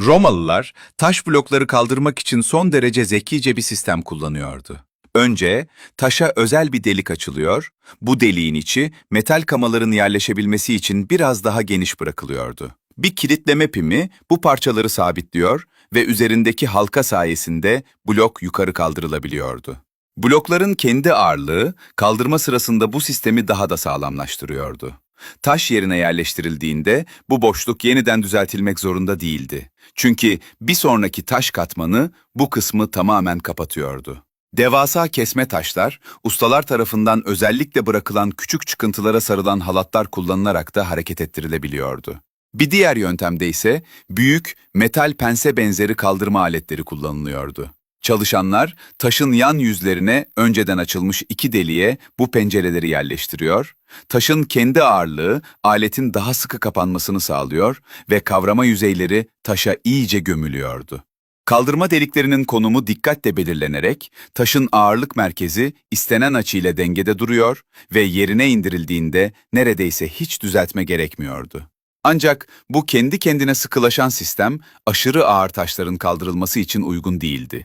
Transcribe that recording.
Romalılar taş blokları kaldırmak için son derece zekice bir sistem kullanıyordu. Önce taşa özel bir delik açılıyor, bu deliğin içi metal kamaların yerleşebilmesi için biraz daha geniş bırakılıyordu. Bir kilitleme pimi bu parçaları sabitliyor ve üzerindeki halka sayesinde blok yukarı kaldırılabiliyordu. Blokların kendi ağırlığı kaldırma sırasında bu sistemi daha da sağlamlaştırıyordu. Taş yerine yerleştirildiğinde bu boşluk yeniden düzeltilmek zorunda değildi. Çünkü bir sonraki taş katmanı bu kısmı tamamen kapatıyordu. Devasa kesme taşlar, ustalar tarafından özellikle bırakılan küçük çıkıntılara sarılan halatlar kullanılarak da hareket ettirilebiliyordu. Bir diğer yöntemde ise büyük metal pense benzeri kaldırma aletleri kullanılıyordu. Çalışanlar taşın yan yüzlerine önceden açılmış iki deliğe bu pencereleri yerleştiriyor, taşın kendi ağırlığı aletin daha sıkı kapanmasını sağlıyor ve kavrama yüzeyleri taşa iyice gömülüyordu. Kaldırma deliklerinin konumu dikkatle belirlenerek taşın ağırlık merkezi istenen açıyla dengede duruyor ve yerine indirildiğinde neredeyse hiç düzeltme gerekmiyordu. Ancak bu kendi kendine sıkılaşan sistem aşırı ağır taşların kaldırılması için uygun değildi.